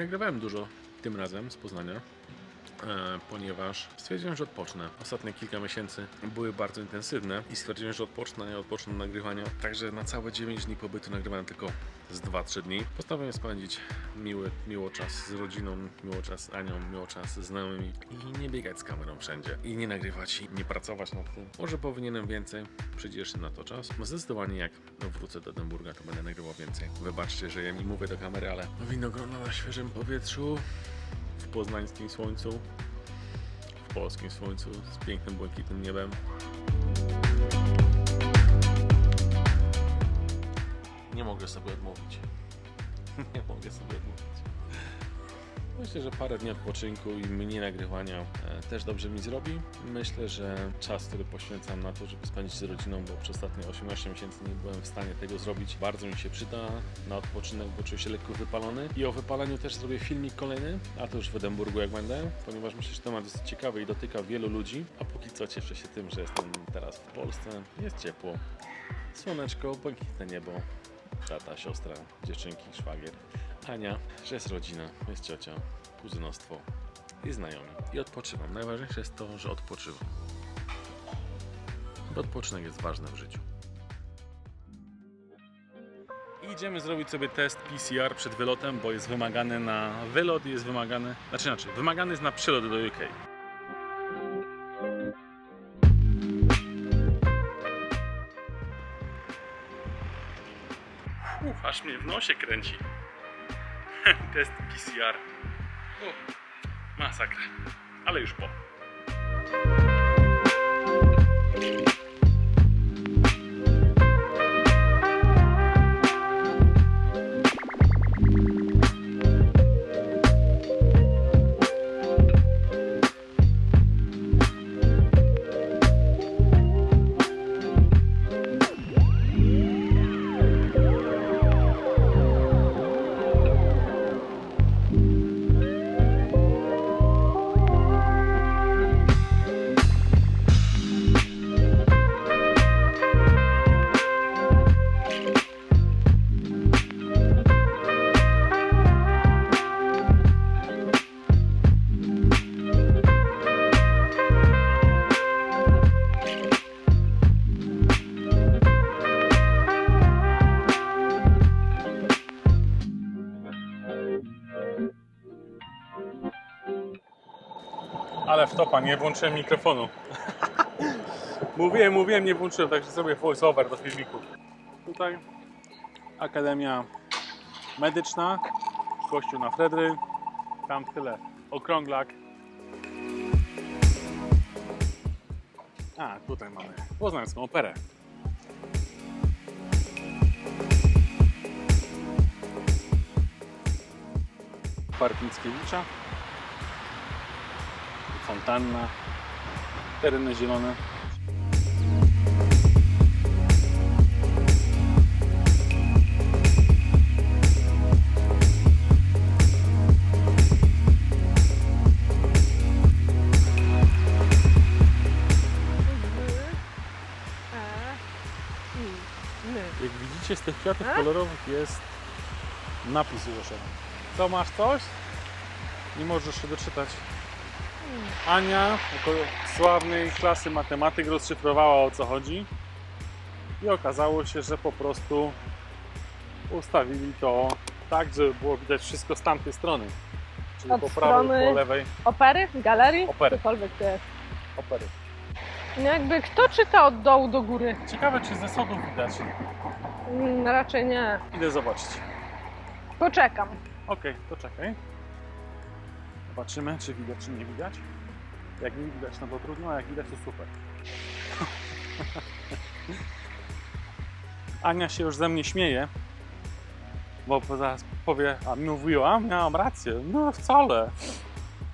nagrywałem dużo tym razem z Poznania, ponieważ stwierdziłem, że odpocznę. Ostatnie kilka miesięcy były bardzo intensywne i stwierdziłem, że odpocznę i odpocznę od nagrywania. Także na całe 9 dni pobytu nagrywałem tylko z 2-3 dni. Postanowiłem spędzić miły, miło czas z rodziną, miło czas z Anią, miło czas ze znajomymi i nie biegać z kamerą wszędzie. I nie nagrywać, i nie pracować nad tym. Może powinienem więcej, przyjdzie jeszcze na to czas. No Zdecydowanie jak wrócę do Edynburga, to będę nagrywał więcej. Wybaczcie, że ja mi mówię do kamery, ale winogrona na świeżym powietrzu, poznańskim słońcu, w polskim słońcu, z pięknym, błękitnym niebem. Nie mogę sobie odmówić. Nie mogę sobie odmówić. Myślę, że parę dni odpoczynku i mniej nagrywania e, też dobrze mi zrobi. Myślę, że czas, który poświęcam na to, żeby spędzić z rodziną, bo przez ostatnie 18 miesięcy nie byłem w stanie tego zrobić, bardzo mi się przyda na odpoczynek, bo czuję się lekko wypalony. I o wypaleniu też zrobię filmik kolejny, a to już w Edynburgu jak będę, ponieważ myślę, że temat jest ciekawy i dotyka wielu ludzi. A póki co cieszę się tym, że jestem teraz w Polsce. Jest ciepło, słoneczko, błękitne niebo, tata, siostra, dziewczynki, szwagier. Ania, że jest rodzina, jest ciocia, kuzynostwo i znajomi. I odpoczywam. Najważniejsze jest to, że odpoczywam. Odpoczynek jest ważny w życiu. Idziemy zrobić sobie test PCR przed wylotem, bo jest wymagany na wylot i jest wymagany, znaczy inaczej, wymagany jest na przylot do UK. Uf, aż mnie w nosie kręci. Test PCR. O, masakra. Ale już po. Ale wtopa, nie włączyłem mikrofonu. mówiłem, mówiłem, nie włączyłem, także sobie voice-over do filmiku. Tutaj Akademia Medyczna, kościół na Fredry, tam tyle, okrąglak. A, tutaj mamy Poznańską Operę. Park Mickiewicza fontanna, tereny zielone. Jak widzicie z tych kwiatów kolorowych jest napis ułożony. Co masz coś? Nie możesz się doczytać. Ania, jako sławnej klasy matematyk, rozszyfrowała o co chodzi. I okazało się, że po prostu ustawili to tak, żeby było widać wszystko z tamtej strony. Czyli Od po prawej, strony- po lewej Opery? Galerii? Opery. Cokolwiek to jest. opery. No jakby kto czyta od dołu do góry? Ciekawe, czy ze schodów widać. Mm, raczej nie. Idę zobaczyć. Poczekam. Okej, to czekaj. Zobaczymy, czy widać, czy nie widać. Jak nie widać, no to trudno, a jak widać, to super. Ania się już ze mnie śmieje, bo zaraz powie, a mówiłam, miałam rację. No wcale.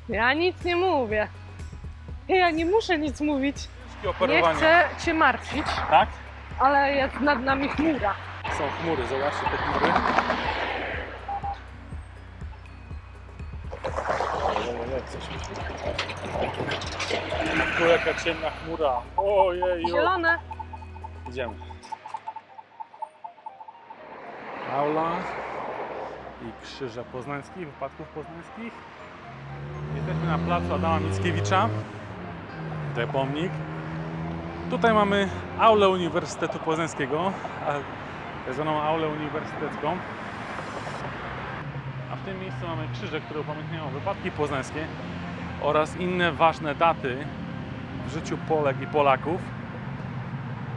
Ja nic nie mówię. Ja nie muszę nic mówić. Nie chcę cię martwić, Tak? ale jest nad nami chmura. Są chmury, zobaczcie te chmury. Tu jaka ciemna chmura. Ojej, Zielone. Idziemy. Aula krzyże poznańskich, wypadków poznańskich. Jesteśmy na placu Adama Mickiewicza. Tutaj pomnik. Tutaj mamy aulę Uniwersytetu Poznańskiego, tak zwaną aulę uniwersytecką. Tym miejscu mamy krzyże, które upamiętniają wypadki poznańskie oraz inne ważne daty w życiu Polek i Polaków.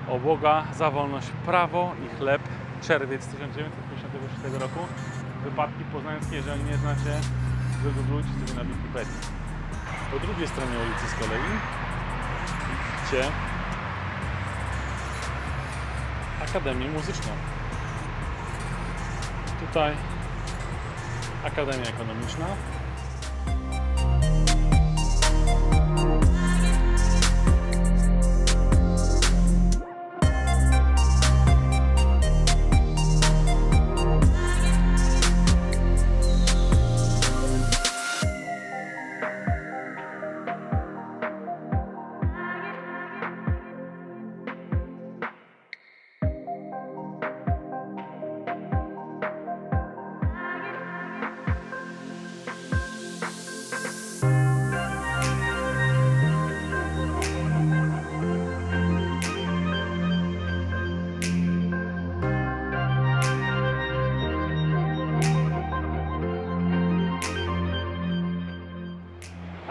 Obłoga za wolność prawo i chleb, czerwiec 1956 roku. Wypadki poznańskie, jeżeli nie znacie, wygooglujcie sobie na Wikipedii. Po drugiej stronie ulicy z kolei widzicie Akademię Muzyczną. Tutaj Akademia Ekonomiczna.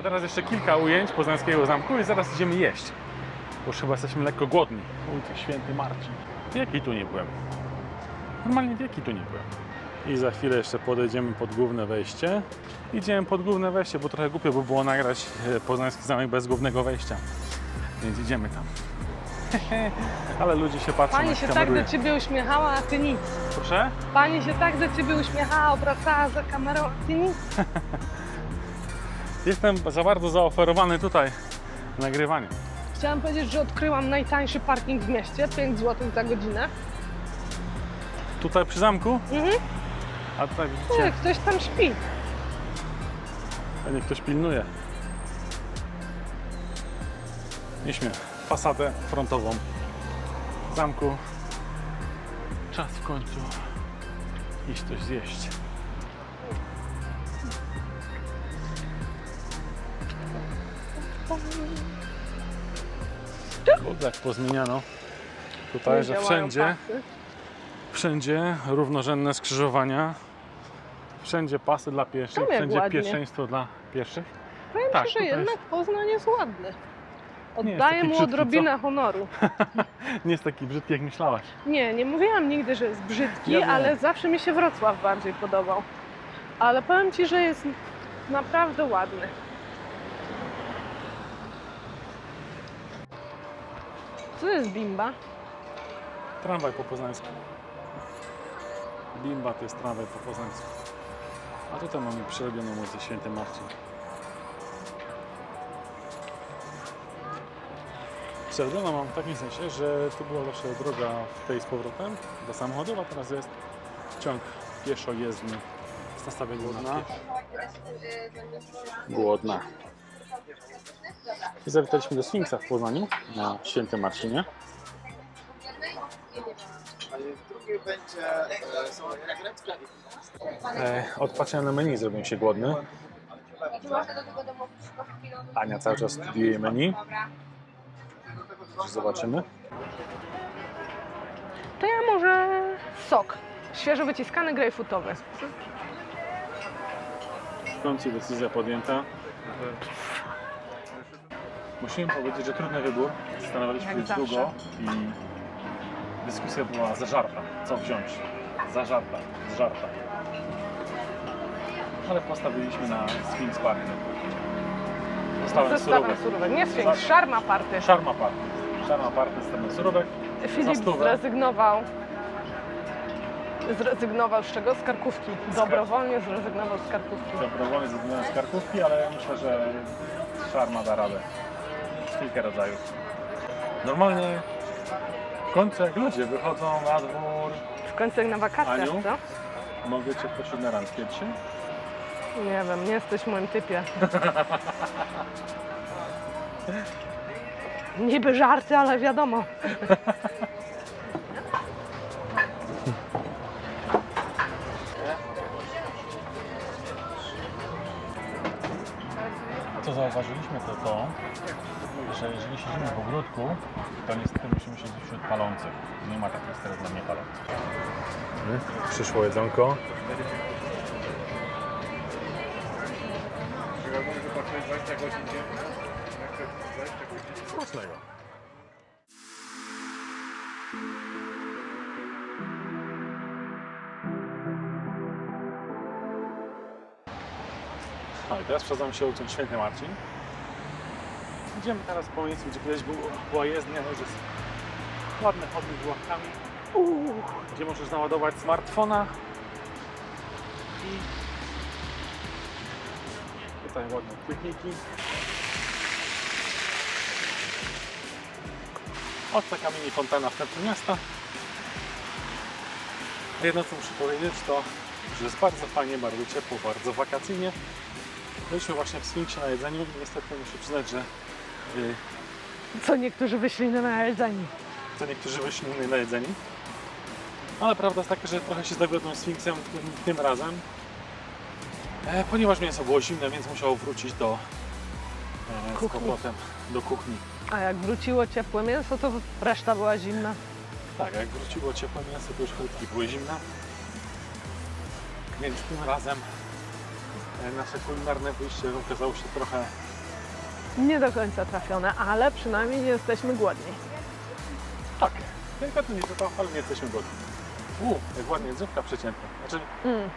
Teraz jeszcze kilka ujęć Poznańskiego Zamku i zaraz idziemy jeść. Bo już chyba jesteśmy lekko głodni. Ulica Święty Marcin. Wieki tu nie byłem. Normalnie wieki tu nie byłem. I za chwilę jeszcze podejdziemy pod główne wejście. Idziemy pod główne wejście, bo trochę głupio by było nagrać e, Poznański Zamek bez głównego wejścia. Więc idziemy tam. Ale ludzie się patrzą Pani jak się tak kameruje. do ciebie uśmiechała, a ty nic. Proszę? Pani się tak do ciebie uśmiechała, obracała za kamerą, a ty nic. Jestem za bardzo zaoferowany tutaj nagrywaniem. Chciałam powiedzieć, że odkryłam najtańszy parking w mieście, 5 zł za godzinę. Tutaj przy zamku, Mhm. a tutaj Nie, widzicie, ktoś tam śpi. pewnie ktoś pilnuje. Mieliśmy fasadę frontową zamku. Czas w końcu iść coś zjeść. Tak pozmieniano tutaj, że wszędzie. Wszędzie równorzędne skrzyżowania, wszędzie pasy dla pieszych, Tam jak wszędzie ładnie. pierwszeństwo dla pieszych. Powiem Tak, Ci, że tutaj jednak Poznań jest ładny. Nie jest Oddaję taki mu brzydki, odrobinę honoru. Nie jest taki brzydki jak myślałaś. Nie, nie mówiłam nigdy, że jest brzydki, Ja wiem. ale zawsze mi się Wrocław bardziej podobał. Ale powiem Ci, że jest naprawdę ładny. Co jest bimba? Tramwaj po poznańsku. Bimba to jest tramwaj po poznańsku. A tutaj mamy przerobioną ulicę Święty Marcin. Przerobioną mam w takim sensie, że tu była zawsze droga w tej z powrotem do samochodów, a teraz jest ciąg pieszo-jezdny. Jest na stawie głodna. Głodna. I zawitaliśmy do Sfinksa w Poznaniu na Świętym Marcinie. E, od patrzenia na menu zrobiłem się głodny. Ania cały czas studiuje menu. Zobaczymy. To ja może sok. Świeżo wyciskany grejpfrutowy. W końcu decyzja podjęta. Musimy powiedzieć, że trudny wybór. Zastanawialiśmy się zawsze. długo i dyskusja była zażarta. Co wziąć? Zażarta, zżarta. Ale postawiliśmy na Sphinx Party. Zostałem Zestawem surówek. surówek. Nie Sphinx, Za- szarma party. Szarma Party. Szarma Party zestawem surówek. Filip stówę. zrezygnował. Zrezygnował z czego? Z karkówki. Dobrowolnie zrezygnował z karkówki. Dobrowolnie zrezygnując z karkówki, ale ja myślę, że szarma da radę. Kilka rodzajów. Normalnie w końcu jak ludzie wychodzą na dwór, W końcu jak na wakacjach, Aniu? co? mogę Cię prosić na randkę dzisiaj? Nie wiem, nie jesteś w moim typie. Niby żarty, ale wiadomo. zauważyliśmy, to to, że jeżeli siedzimy w ogródku, to niestety musimy siedzieć wśród palących. Nie ma takich stref dla niepalących. Przyszło jedzonko. Smacznego. Teraz przedzam się ulicą Święty Marcin. Idziemy teraz po miejscu, gdzie kiedyś był, była jezdnia, już jest ładny chodnik z ławkami, gdzie możesz naładować smartfona i tutaj ładne kwietniki. Od taka mini fontana w centrum miasta. Jedno co muszę powiedzieć to, że jest bardzo fajnie, bardzo ciepło, bardzo wakacyjnie. Byliśmy właśnie w Sfinksie na jedzeniu i niestety muszę przyznać, że y, Co niektórzy wyszli na jedzenie. to niektórzy wyszli na jedzeniu. Ale prawda jest taka, że trochę się zawiodłem Sfinksem tym, tym razem. E, ponieważ mięso było zimne, więc musiało wrócić do e, z Kuchni. powrotem do kuchni. A jak wróciło ciepłe mięso, to reszta była zimna. Tak, jak wróciło ciepłe mięso, to już frytki były zimne. Więc tym razem nasze kulinarne wyjście okazało się trochę Nie do końca trafione, ale przynajmniej nie jesteśmy głodni. tak. Delikatnie nie to, ale nie jesteśmy godni. U, jak ładnie drzewka przecięte. Znaczy, Mm.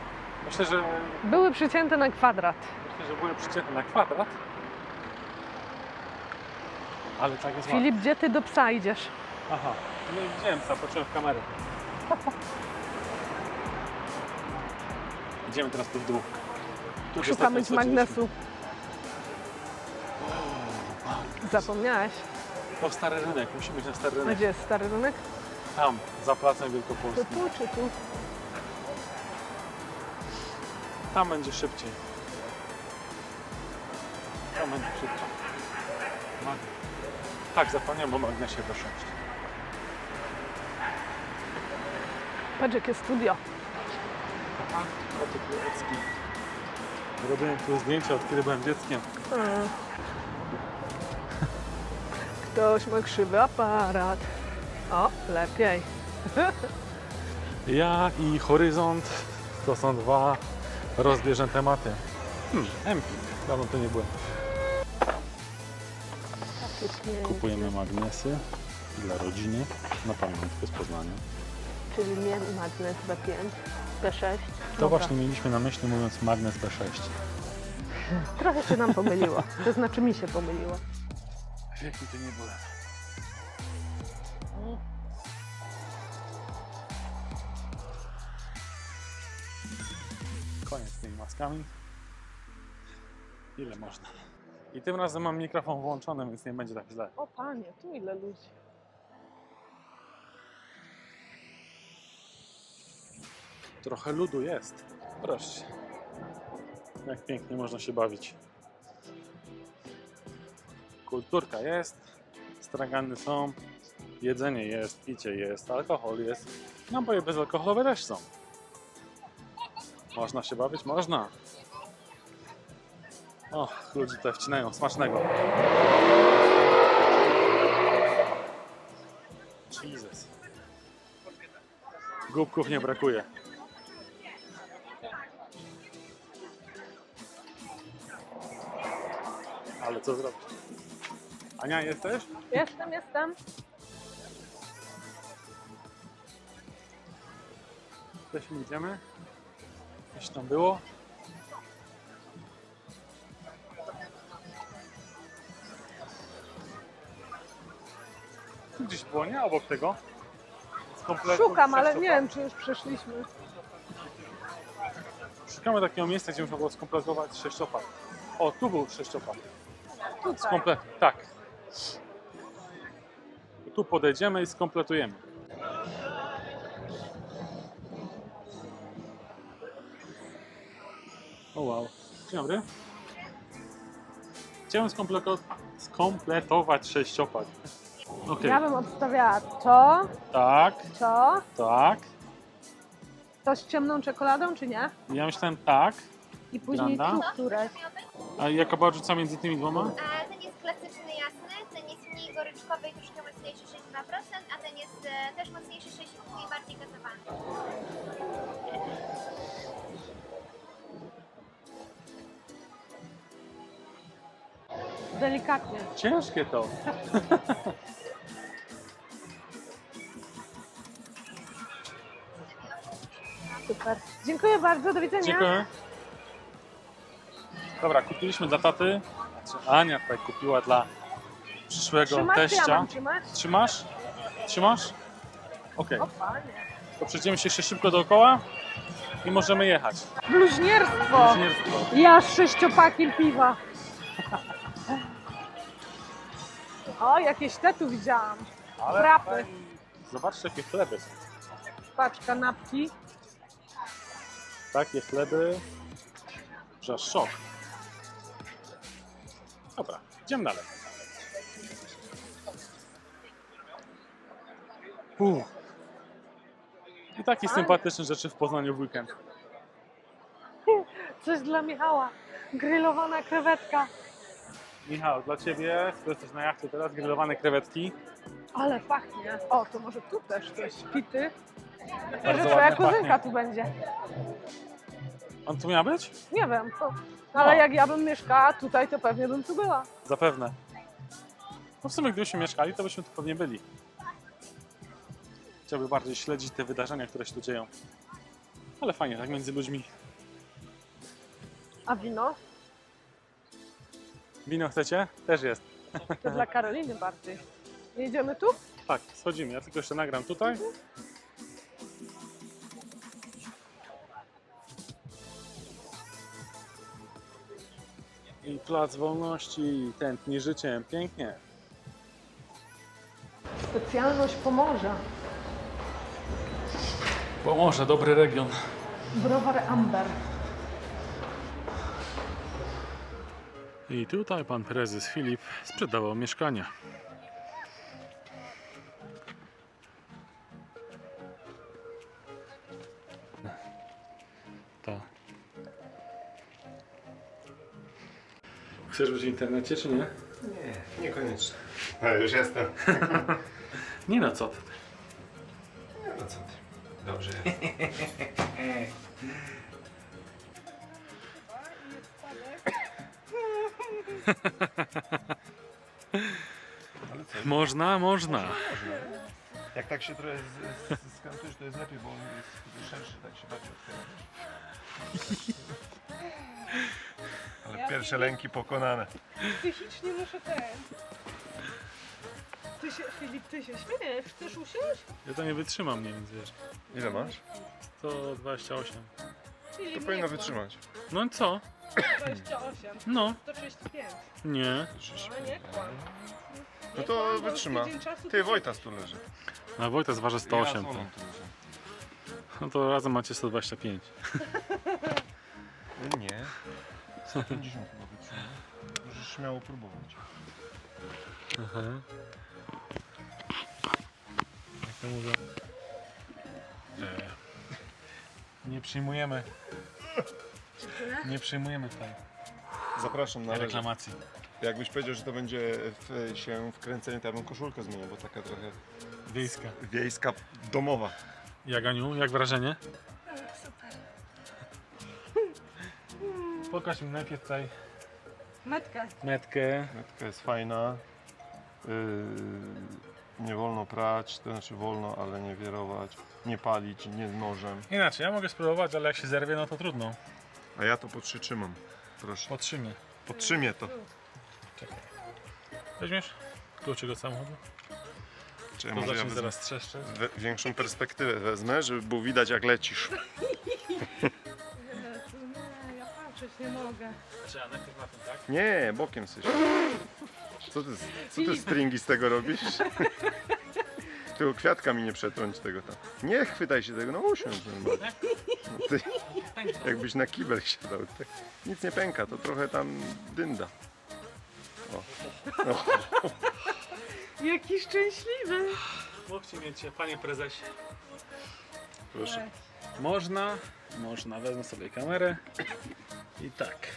myślę, że Były przycięte na kwadrat. myślę, że były przycięte na kwadrat. Ale tak jest. Filip, gdzie ty do psa idziesz? Aha, nie widziałem co, patrzyłem w kamerę. Idziemy teraz tu w dół. Tu Szukamy ostatnio magnesu. Zapomniałeś? To stary rynek, musimy iść na stary rynek. Gdzie jest stary rynek? Tam, za placem To Wielkopolskim. tu czy tu? Tam będzie szybciej. Tam będzie szybciej. Tak, zapomniałem o magnesie do 6. Patrz jakie studio. Aha, kotek Lewicki. Robiłem tu zdjęcia od kiedy byłem dzieckiem. Ktoś ma krzywy aparat. O, lepiej. Ja i Horyzont to są dwa rozbieżne tematy. Hmm, Empik. Dawno to nie byłem. Kupujemy magnesy dla rodziny na pamiątkę z Poznania. Czyli nie magnes B5, B6. To Dobra. właśnie mieliśmy na myśli mówiąc magnes B6. Trochę się nam pomyliło. To znaczy mi się pomyliło. Wieki to nie byłem. Koniec z tymi maskami. Ile można? I tym razem mam mikrofon włączony, więc nie będzie tak źle. O panie, tu ile ludzi. Trochę ludu jest. Proszę. Jak pięknie można się bawić. Kulturka jest, stragany są, jedzenie jest, picie jest, alkohol jest. Napoje bezalkoholowe też są. Można się bawić? Można. O, ludzie tutaj wcinają. Smacznego. Jesus. Głupków nie brakuje. Co zrobić? Ania, jesteś? Jestem, jestem. Gdzieś idziemy? Gdzieś tam było? Gdzieś było, nie? Obok tego? Z kompletu Szukam, ale nie wiem, czy już przeszliśmy. Szukamy takiego miejsca, gdzie można było skompletować sześciopak. O, tu był sześciopak. Tutaj. Skomple... Tak. Tu podejdziemy i skompletujemy. O wow. Dzień dobry. Chciałem skompleto... skompletować sześciopak. Okej. Ja bym obstawiała to, Tak, to, tak. to z ciemną czekoladą, czy nie? Ja myślałem tak. I później Granda? tu któreś. A jaka była różnica między tymi dwoma? Ciężkie to. Super. Dziękuję bardzo, do widzenia. Dziękuję. Dobra, kupiliśmy dla taty. Znaczy Ania tutaj kupiła dla przyszłego Trzymać, czy ja teścia. mam trzymać? Trzymasz? Trzymasz? Okej, O panie. to przejdziemy się jeszcze szybko dookoła i możemy jechać. Bluźnierstwo. Inżynierstwo. Ja sześciopakiel piwa. O, jakieś te tu widziałam. Frapy. Zobaczcie jakie chleby są. Patrz, kanapki. Takie chleby, że szok. Dobra, idziemy dalej. Uff. I takie Fajnie. sympatyczne rzeczy w Poznaniu w weekend. Coś dla Michała. Grillowana krewetka. Michał, dla Ciebie, skoro jesteś na jachcie teraz, grillowane krewetki. Ale pachnie. O, to może tu też coś. Pity. Może twoja ładnie kuzynka pachnie. tu będzie. On tu miał być? Nie wiem. To... Ale O. jak ja bym mieszkała tutaj, to pewnie bym tu była. Zapewne. No w sumie gdybyśmy mieszkali, to byśmy tu pewnie byli. Chciałby bardziej śledzić te wydarzenia, które się tu dzieją. Ale fajnie, tak między ludźmi. A wino? Wino chcecie? Też jest. To dla Karoliny bardziej. Jedziemy tu? Tak, schodzimy. Ja tylko jeszcze nagram tutaj. I plac wolności tętni życiem. Pięknie. Specjalność Pomorza. Pomorze, dobry region. Browar Amber. I tutaj pan prezes Filip sprzedawał mieszkania. To. Chcesz być w internecie, czy nie? Nie, niekoniecznie. Ale już jestem. Nie no, co ty. Nie, no co ty. Dobrze jest. Ale co? Można, można. Jak tak się trochę z- z- skantujesz, to jest lepiej, bo on jest szerszy, tak się bardziej otwiera. Ale pierwsze lęki pokonane. Psychicznie muszę ten. Ty się, Filip, ty się śmiejesz. Chcesz usiąść? Ja to nie wytrzymam, nie więc wiesz. Ile masz? 128. Filip, To powinno wytrzymać. No i co? Kłam. 28. No, 135. nie. No nie kłam. No Nie to kłam, bo już wytrzyma. tydzień czasu Ty, to- Wojtas tu leży. Na Wojta zważy 108. Ja z To. Olą tu leżę. No to razem macie 125. No Nie. 150 chyba wytrzyma. Możesz śmiało próbować. Aha. Jak to mówią? E, nie przyjmujemy. Nie przyjmujemy tutaj Zapraszam na leży. reklamacji. Jakbyś powiedział, że to będzie w, się wkręcenie, to ja bym koszulkę zmienił, bo taka trochę Wiejska. wiejska, domowa. Jak Aniu, jak wrażenie? Pokaż mi najpierw tutaj Metkę. metkę. Metka jest fajna. Yy, nie wolno prać, to znaczy wolno, ale nie wierować, nie palić, nie nożem. Inaczej, ja mogę spróbować, ale jak się zerwie, no to trudno. A ja to podtrzymam. Proszę. Potrzymy. Podtrzymię to. Weźmiesz kluczyk od samochodu? Czy To może ja zacznie wezmę zaraz trzeszczeć. we, większą perspektywę wezmę, żeby było widać jak lecisz. Nie, ja patrzeć nie mogę. Znaczy, a najpierw na tym, tak? Nie, bokiem syś. Co ty, co ty stringi z tego robisz? Tylko kwiatka mi nie przetrąć tego tam. Nie chwytaj się tego, no usiądź normalnie. No ty, jakbyś na kibel siadał. Tak. Nic nie pęka, to trochę tam dynda. O. O. Jaki szczęśliwy. Mógłcie mieć, panie prezesie. Proszę. Można, można. Wezmę sobie kamerę i tak.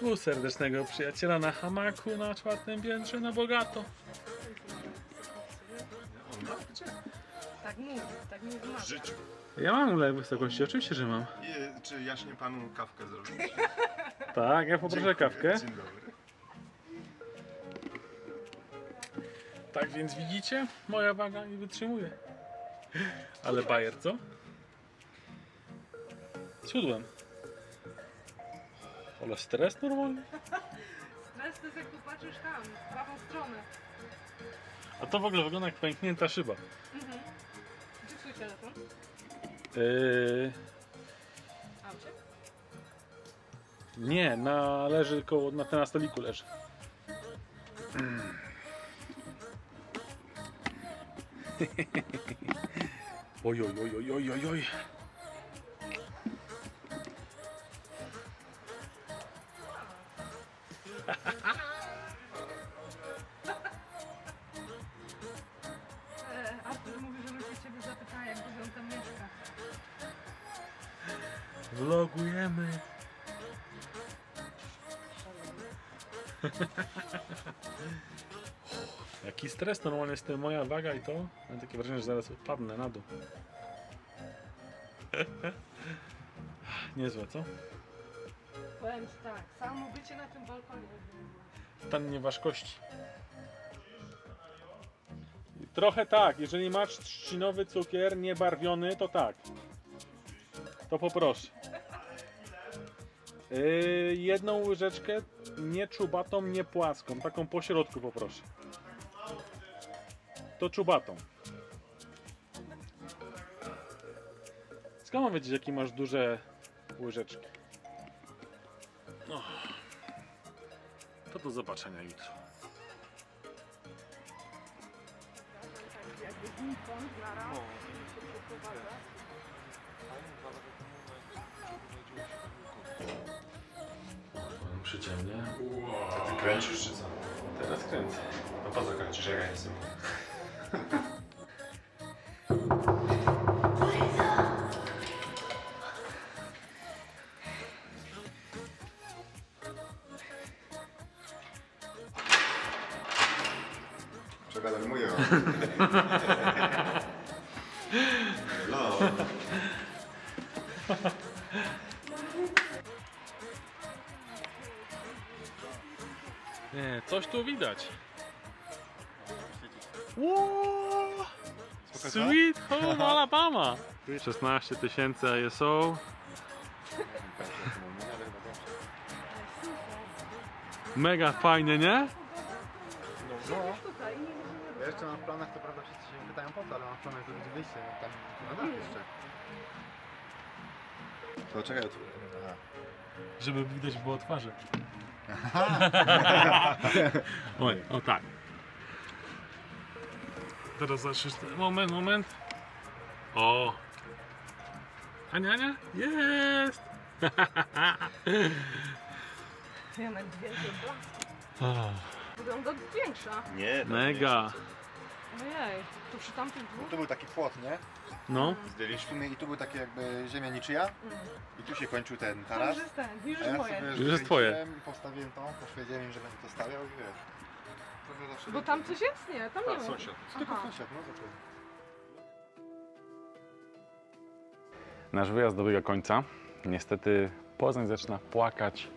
U serdecznego przyjaciela na hamaku na czwartym piętrze na bogato. Tak mówi, tak mówi W życiu. Ja mam ulej wysokości, oczywiście, że mam. I, czy jaśnie panu kawkę zrobić? Tak, ja poproszę kawkę. Dzień dobry. Tak więc widzicie, moja waga nie wytrzymuje. Ale bajer, co? Siódłem. Ale stres normalnie. Stres to jest jak tu patrzysz tam, w prawą stronę. A to w ogóle wygląda jak pęknięta szyba. Mhm. Gdzie twój telefon? Yy, nie, na, leży koło, na, na stoliku leży. Oj, oj, oj, oj, oj, oj, Jaki stres normalnie jest to moja waga i to. Mam takie wrażenie, że zaraz upadnę na dół. Niezłe, co? Powiem ci tak, samo bycie na tym balkonie. Stan nieważkości. Trochę tak, jeżeli masz trzcinowy cukier niebarwiony, to tak. To poproszę. Yy, jedną łyżeczkę, nie czubatą, nie płaską, taką po środku poproszę. To czubatą. Skąd mam wiedzieć, jakie masz duże łyżeczki? No. To do zobaczenia jutro. Przyciemnie. To ty kręcisz czy co? Teraz kręcę. No po co kręcisz, jak ja nic 16 tysięcy ISO. Mega fajnie, nie? Ja jeszcze mam w planach, to prawda wszyscy się pytają po co, ale mam w planach zrobić wyjście tam na dach jeszcze. To czekaj, tu. Żeby widać było twarze. Oj, o tak. Teraz zaczniesz. Moment, moment. O! Ania, Ania? Jest! Więcej blasku. O, Wygląda większa. Nie, to Mega! Ojej, to przy tamtych dwóch? Tu był taki płot, nie? No, Zdjęliśmy i tu był taki jakby ziemia niczyja Mm. i tu się kończył ten To taras. już jest ten, już A jest ja moje. sobie Już jest twoje. skręciłem, Postawiłem tą, poświedziałem im, że będę to stawiał i wiesz. Zawsze Bo tam coś jest? Nie, tam nie Tak, ma. sąsiad. Tylko Aha. sąsiad, no zaczął. Nasz wyjazd dobiega końca. Niestety Poznań zaczyna płakać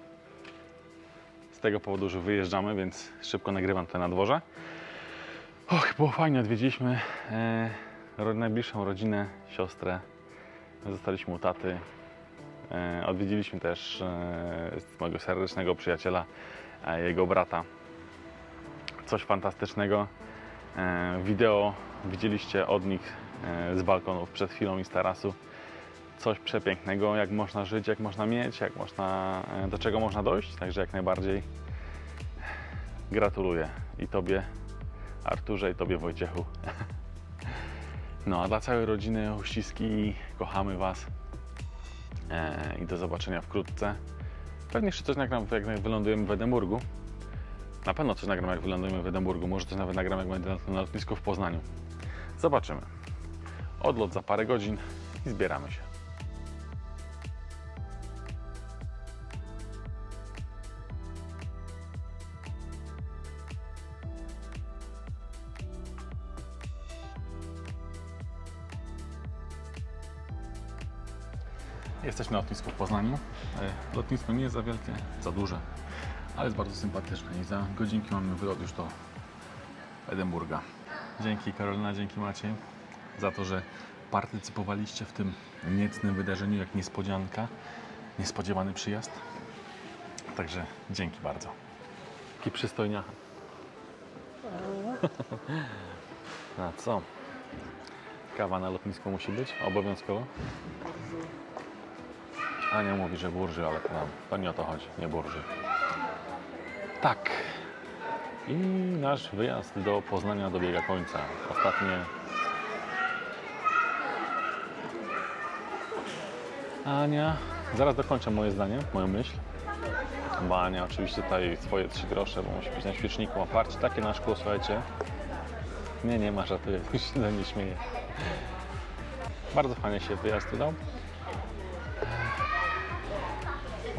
z tego powodu, że wyjeżdżamy, więc szybko nagrywam to na dworze. Och, było fajnie, odwiedziliśmy e, najbliższą rodzinę, siostrę. Zostaliśmy u taty. E, odwiedziliśmy też e, mojego serdecznego przyjaciela, e, jego brata. Coś fantastycznego. E, wideo widzieliście od nich e, z balkonów przed chwilą i z tarasu coś przepięknego, jak można żyć, jak można mieć, jak można, e, do czego można dojść. Także jak najbardziej gratuluję i Tobie, Arturze, i Tobie, Wojciechu. No a dla całej rodziny uściski, kochamy Was e, i do zobaczenia wkrótce. Pewnie jeszcze coś nagram, jak wylądujemy w Edynburgu. Na pewno coś nagram, jak wylądujemy w Edynburgu. Może coś nawet nagram, jak będę na- lotnisku w Poznaniu. Zobaczymy. Odlot za parę godzin i zbieramy się. Jesteśmy na lotnisku w Poznaniu. E, Lotnisko nie jest za wielkie, za duże, ale jest bardzo sympatyczne i za godzinki mamy wylot już do Edynburga. Dzięki Karolina, dzięki Maciej za to, że partycypowaliście w tym niecnym wydarzeniu jak niespodzianka, niespodziewany przyjazd. Także dzięki bardzo. Taki przystojniacha. A co? Kawa na lotnisku musi być? Obowiązkowo? Ania mówi, że burży, ale to, to nie o to chodzi, nie burży. Tak. I nasz wyjazd do Poznania dobiega końca. Ostatnie. Ania, zaraz dokończę moje zdanie, moją myśl. Bo Ania oczywiście tutaj swoje trzy grosze, bo musi być na świeczniku oparcie. Takie na szkło, słuchajcie. Nie, nie ma żartuję, już się do niej śmieję. Bardzo fajnie się wyjazd udał.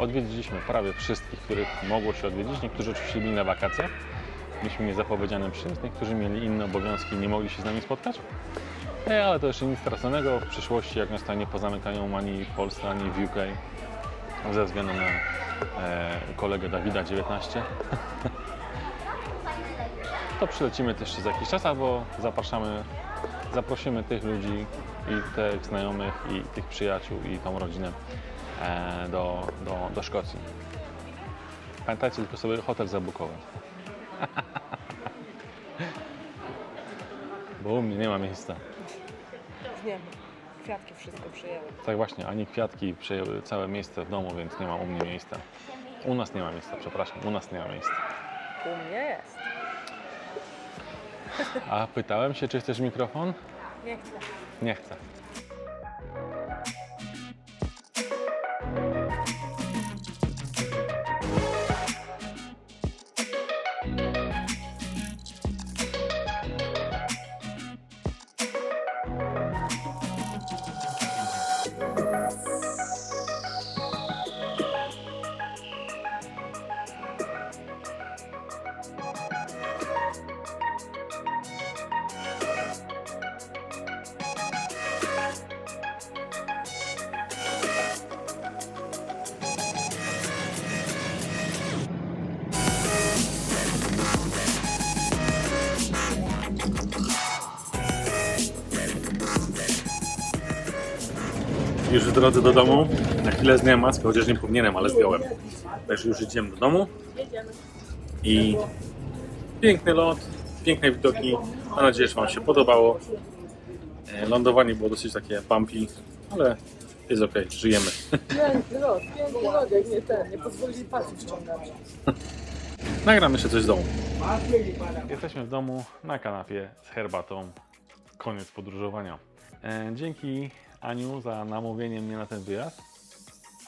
Odwiedziliśmy prawie wszystkich, których mogło się odwiedzić. Niektórzy oczywiście byli na wakacjach. Mieliśmy niezapowiedziany przyjazd. Niektórzy mieli inne obowiązki i nie mogli się z nami spotkać. E, ale to jeszcze nic straconego. W przyszłości, jak nas tutaj nie pozamykają ani w Polsce, ani w UK, ze względu na e, kolegę Dawida 19, to przylecimy też za jakiś czas, albo zapraszamy, zaprosimy tych ludzi i tych znajomych i tych przyjaciół i tą rodzinę do, do, do Szkocji. Pamiętajcie tylko sobie hotel zabukować. Bo u mnie nie ma miejsca. Nie Kwiatki wszystko przyjęły. Tak właśnie, ani kwiatki przejęły całe miejsce w domu, więc nie ma u mnie miejsca. U nas nie ma miejsca, przepraszam, u nas nie ma miejsca. U mnie jest. A pytałem się, czy chcesz mikrofon? Nie chcę. Nie chcę. Już w drodze do domu. Na chwilę zdjąłem maskę, chociaż nie powinienem, ale zdjąłem. Także już idziemy do domu. I piękny lot, piękne widoki. Mam nadzieję, że Wam się podobało. E, Lądowanie było dosyć takie bumpy, ale jest ok, żyjemy. Piękny lot, piękny lot, jak nie ten, nie pozwolili pasów ściągać. Nagram jeszcze coś z domu. Jesteśmy w domu na kanapie z herbatą. Koniec podróżowania. E, dzięki Aniu za namówienie mnie na ten wyjazd.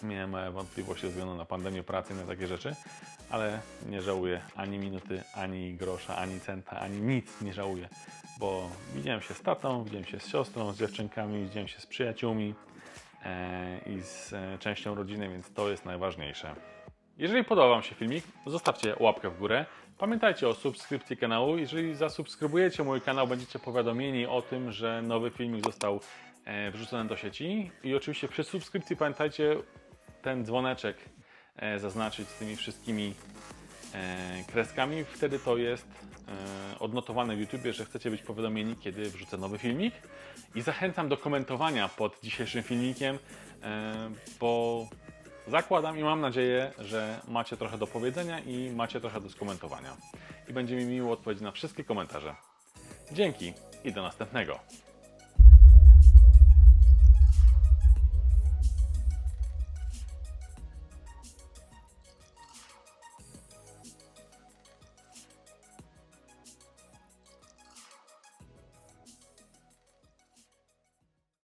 Miałem wątpliwości ze względu na pandemię pracy i na takie rzeczy, ale nie żałuję ani minuty, ani grosza, ani centa, ani nic nie żałuję, bo widziałem się z tatą, widziałem się z siostrą, z dziewczynkami, widziałem się z przyjaciółmi e, i z e, częścią rodziny, więc to jest najważniejsze. Jeżeli podobał Wam się filmik, zostawcie łapkę w górę. Pamiętajcie o subskrypcji kanału. Jeżeli zasubskrybujecie mój kanał, będziecie powiadomieni o tym, że nowy filmik został e, wrzucony do sieci. I oczywiście przy subskrypcji pamiętajcie ten dzwoneczek e, zaznaczyć z tymi wszystkimi e, kreskami. Wtedy to jest odnotowane w YouTubie, że chcecie być powiadomieni, kiedy wrzucę nowy filmik. I zachęcam do komentowania pod dzisiejszym filmikiem, bo Zakładam i mam nadzieję, że macie trochę do powiedzenia i macie trochę do skomentowania. I będzie mi miło odpowiedzieć na wszystkie komentarze. Dzięki i do następnego.